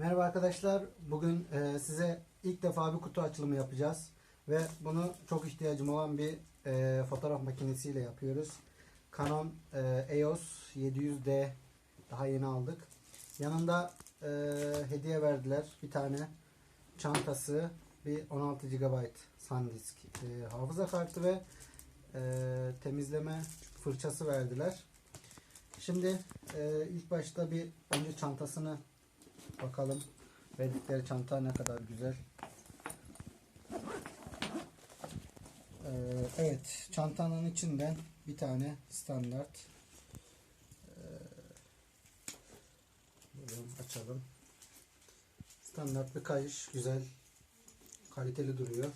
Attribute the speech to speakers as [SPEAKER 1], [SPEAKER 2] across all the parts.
[SPEAKER 1] Merhaba arkadaşlar. Bugün e, size ilk defa bir kutu açılımı yapacağız. Ve bunu çok ihtiyacım olan bir e, fotoğraf makinesiyle yapıyoruz. Canon e, EOS 700D daha yeni aldık. Yanında e, hediye verdiler. Bir tane çantası, bir 16 GB SanDisk e, hafıza kartı ve e, temizleme fırçası verdiler. Şimdi e, ilk başta bir önce çantasını bakalım. Verdikleri çanta ne kadar güzel. E, evet, çantanın içinden bir tane standart. E, buyurun açalım. Standart bir kayış, güzel, kaliteli duruyor.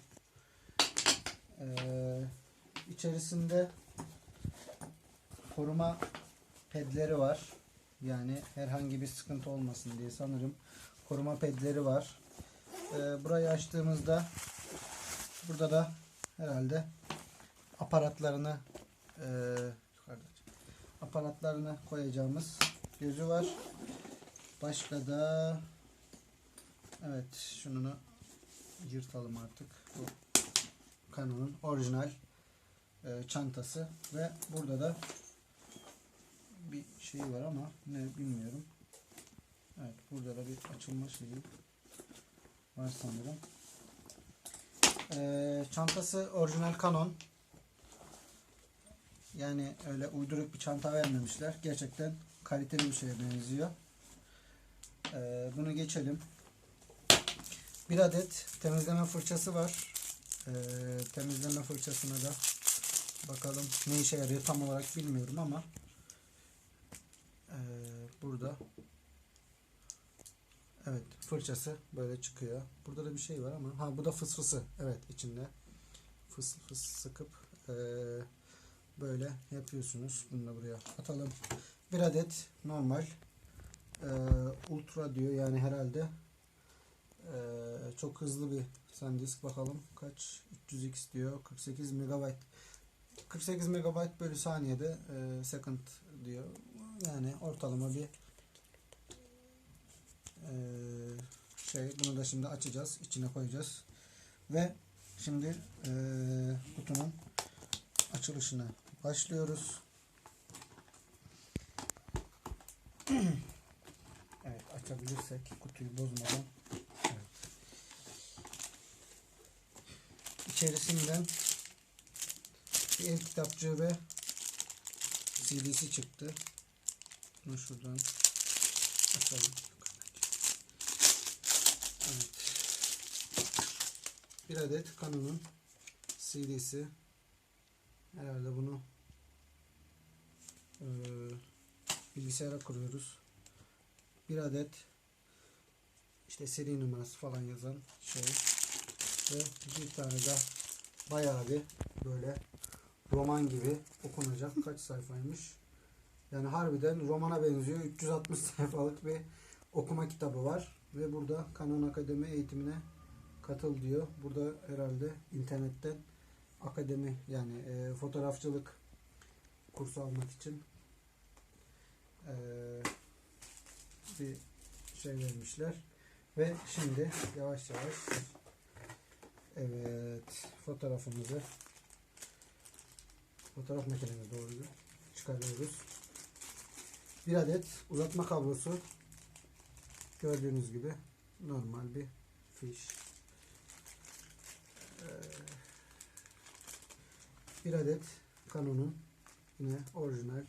[SPEAKER 1] E, içerisinde koruma pedleri var. Yani herhangi bir sıkıntı olmasın diye sanırım koruma pedleri var. Ee, burayı açtığımızda burada da herhalde aparatlarını e, yukarıda aparatlarını koyacağımız gözü var. Başka da evet şununu yırtalım artık. Bu Canon'un orijinal e, çantası ve burada da bir şey var ama ne bilmiyorum. Evet burada da bir açılma şeyi var sanırım. Ee, çantası orijinal Canon. Yani öyle uyduruk bir çanta vermemişler. Gerçekten kaliteli bir şeye benziyor. Ee, bunu geçelim. Bir adet temizleme fırçası var. Ee, temizleme fırçasına da bakalım ne işe yarıyor tam olarak bilmiyorum ama ee, burada evet fırçası böyle çıkıyor. Burada da bir şey var ama ha bu da fısfısı. Evet içinde fıs fıs sıkıp ee, böyle yapıyorsunuz. Bunu da buraya atalım. Bir adet normal ee, ultra diyor yani herhalde ee, çok hızlı bir SanDisk bakalım kaç 300x diyor 48 MB 48 MB bölü saniyede e, second diyor. Yani ortalama bir e, şey. Bunu da şimdi açacağız. içine koyacağız. Ve şimdi e, kutunun açılışına başlıyoruz. evet açabilirsek kutuyu bozmadan. Evet. İçerisinden bir el kitapçığı ve CD'si çıktı. Bunu şuradan açalım. Evet. Bir adet Canon'un CD'si. Herhalde bunu e, bilgisayara kuruyoruz. Bir adet işte seri numarası falan yazan şey ve bir tane de bayağı bir böyle roman gibi okunacak kaç sayfaymış. Yani harbiden romana benziyor. 360 sayfalık bir okuma kitabı var. Ve burada Canon Akademi eğitimine katıl diyor. Burada herhalde internetten akademi yani e, fotoğrafçılık kursu almak için e, bir şey vermişler. Ve şimdi yavaş yavaş evet fotoğrafımızı fotoğraf makinemize doğru çıkarıyoruz. Bir adet uzatma kablosu gördüğünüz gibi normal bir fiş. Ee, bir adet Canon'un yine orijinal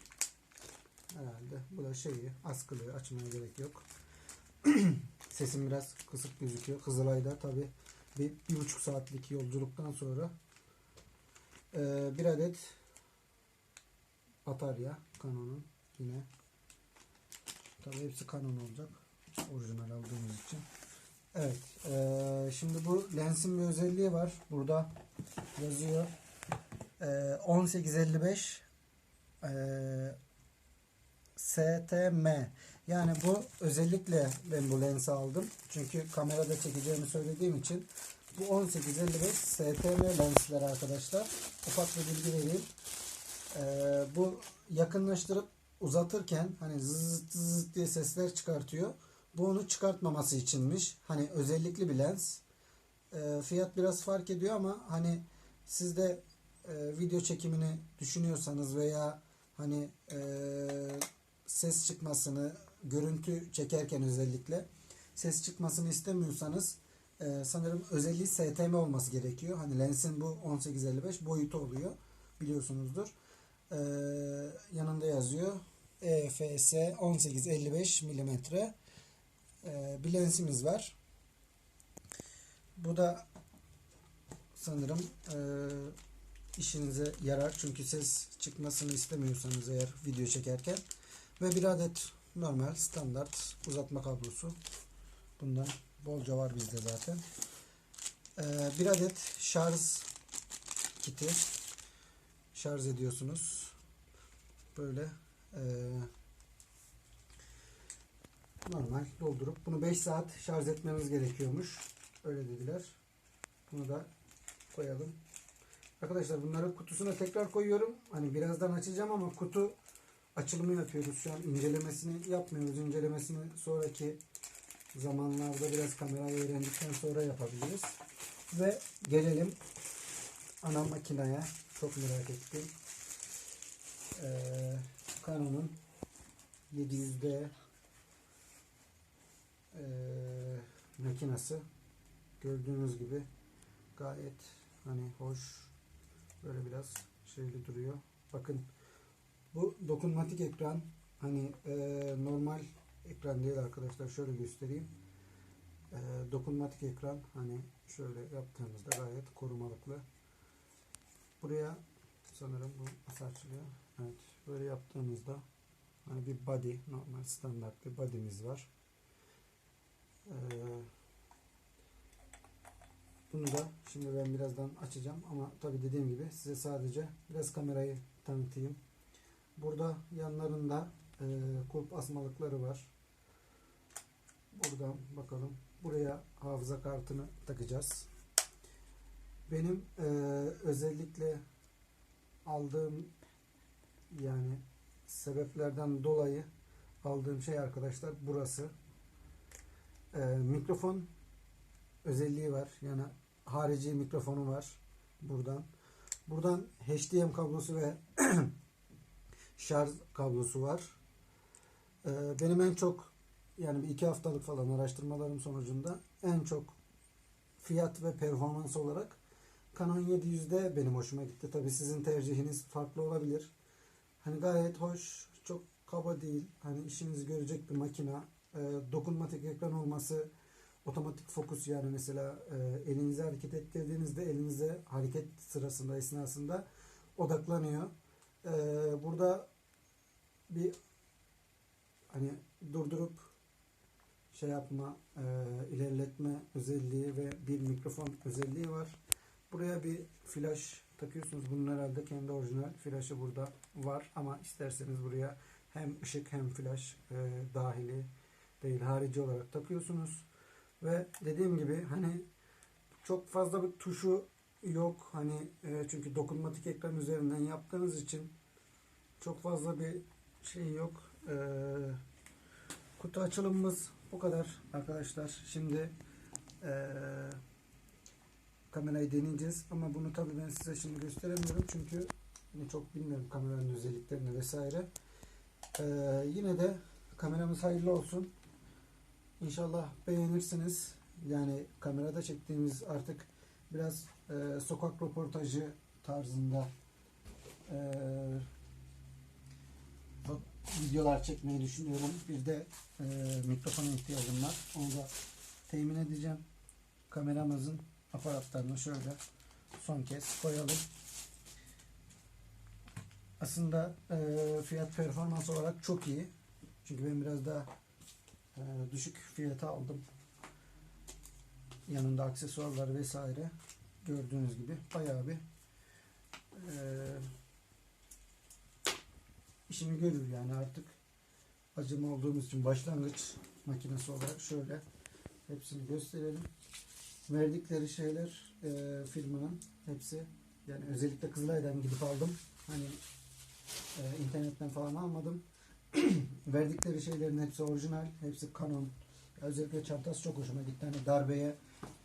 [SPEAKER 1] herhalde bu da şeyi askılı açmaya gerek yok. Sesim biraz kısık gözüküyor. Kızılay'da tabi bir, bir buçuk saatlik yolculuktan sonra ee, bir adet batarya Canon'un yine tabi hepsi Canon olacak. Orijinal aldığımız için. Evet ee, şimdi bu lensin bir özelliği var. Burada yazıyor. Ee, 1855 ee, STM yani bu özellikle ben bu lensi aldım. Çünkü kamerada çekeceğimi söylediğim için bu 1855 STM lensler arkadaşlar. Ufak bir bilgi vereyim. Ee, bu yakınlaştırıp uzatırken hani zıt zıt diye sesler çıkartıyor. Bu onu çıkartmaması içinmiş. Hani özellikli bir lens. E, fiyat biraz fark ediyor ama hani siz de e, video çekimini düşünüyorsanız veya hani e, ses çıkmasını görüntü çekerken özellikle ses çıkmasını istemiyorsanız e, sanırım özelliği STM olması gerekiyor. Hani lensin bu 1855 boyutu oluyor. Biliyorsunuzdur. E, yanında yazıyor. E EFS 1855 milimetre e, bir lensimiz var. Bu da sanırım e, işinize yarar. Çünkü ses çıkmasını istemiyorsanız eğer video çekerken. Ve bir adet normal standart uzatma kablosu. Bundan bolca var bizde zaten. Ee, bir adet şarj kiti. Şarj ediyorsunuz. Böyle ee, normal doldurup bunu 5 saat şarj etmemiz gerekiyormuş. Öyle dediler. Bunu da koyalım. Arkadaşlar bunları kutusuna tekrar koyuyorum. Hani birazdan açacağım ama kutu açılımı yapıyoruz. Şu an incelemesini yapmıyoruz. İncelemesini sonraki zamanlarda biraz kamerayı öğrendikten sonra yapabiliriz. Ve gelelim ana makineye. Çok merak ettim. Ee, Canon'un 700D ee, makinası. Gördüğünüz gibi gayet hani hoş böyle biraz şeyli duruyor. Bakın bu dokunmatik ekran hani e, normal ekran değil arkadaşlar. Şöyle göstereyim. E, dokunmatik ekran hani şöyle yaptığımızda gayet korumalıklı. Buraya sanırım bu nasıl açılıyor? Evet. Böyle yaptığımızda hani bir body normal standart bir body'miz var. E, bunu da şimdi ben birazdan açacağım ama tabi dediğim gibi size sadece biraz kamerayı tanıtayım. Burada yanlarında e, kulp asmalıkları var. Buradan bakalım. Buraya hafıza kartını takacağız. Benim e, özellikle aldığım yani sebeplerden dolayı aldığım şey arkadaşlar burası. E, mikrofon özelliği var. Yani harici mikrofonu var buradan. Buradan HDMI kablosu ve şarj kablosu var. Ee, benim en çok yani bir iki haftalık falan araştırmalarım sonucunda en çok fiyat ve performans olarak Canon 700'de benim hoşuma gitti. Tabi sizin tercihiniz farklı olabilir. Hani gayet hoş, çok kaba değil. Hani işinizi görecek bir makina. Ee, dokunmatik ekran olması, otomatik fokus yani mesela e, elinizi hareket ettirdiğinizde elinize hareket sırasında esnasında odaklanıyor. Ee, burada bir hani durdurup şey yapma, e, ilerletme özelliği ve bir mikrofon özelliği var. Buraya bir flash takıyorsunuz. Bunun herhalde kendi orijinal flaşı burada var ama isterseniz buraya hem ışık hem flash e, dahili değil harici olarak takıyorsunuz. Ve dediğim gibi hani çok fazla bir tuşu yok. Hani e, çünkü dokunmatik ekran üzerinden yaptığınız için çok fazla bir şey yok. E, kutu açılımımız bu kadar arkadaşlar. Şimdi e, kamerayı deneyeceğiz ama bunu tabii ben size şimdi gösteremiyorum çünkü hani çok bilmiyorum kameranın özelliklerini vesaire. E, yine de kameramız hayırlı olsun. İnşallah beğenirsiniz. Yani kamerada çektiğimiz artık biraz e, sokak röportajı tarzında e, videolar çekmeyi düşünüyorum. Bir de e, mikrofona ihtiyacım var. Onu da temin edeceğim. Kameramızın aparatlarını şöyle son kez koyalım. Aslında e, fiyat performans olarak çok iyi. Çünkü ben biraz daha e, düşük fiyata aldım. Yanında aksesuarlar vesaire gördüğünüz gibi bayağı bir e, işimi görür yani artık acım olduğumuz için başlangıç makinesi olarak şöyle hepsini gösterelim. Verdikleri şeyler e, firmanın hepsi yani özellikle Kızılay'dan gidip aldım. Hani e, internetten falan almadım. Verdikleri şeylerin hepsi orijinal, hepsi Canon Özellikle çantası çok hoşuma gitti. Hani darbeye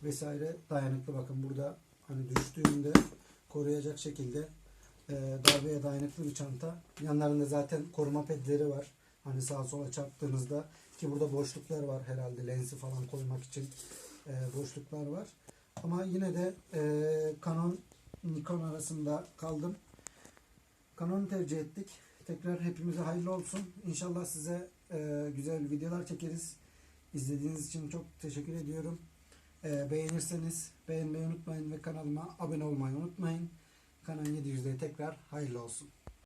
[SPEAKER 1] vesaire dayanıklı. Bakın burada hani düştüğünde koruyacak şekilde e, darbeye dayanıklı bir çanta. Yanlarında zaten koruma pedleri var. Hani sağa sola çarptığınızda ki burada boşluklar var herhalde lensi falan koymak için e, boşluklar var. Ama yine de e, Canon Nikon arasında kaldım. Canon'u tercih ettik. Tekrar hepimize hayırlı olsun. İnşallah size e, güzel videolar çekeriz. İzlediğiniz için çok teşekkür ediyorum. E, beğenirseniz beğenmeyi unutmayın ve kanalıma abone olmayı unutmayın. Canon 700'de tekrar hayırlı olsun.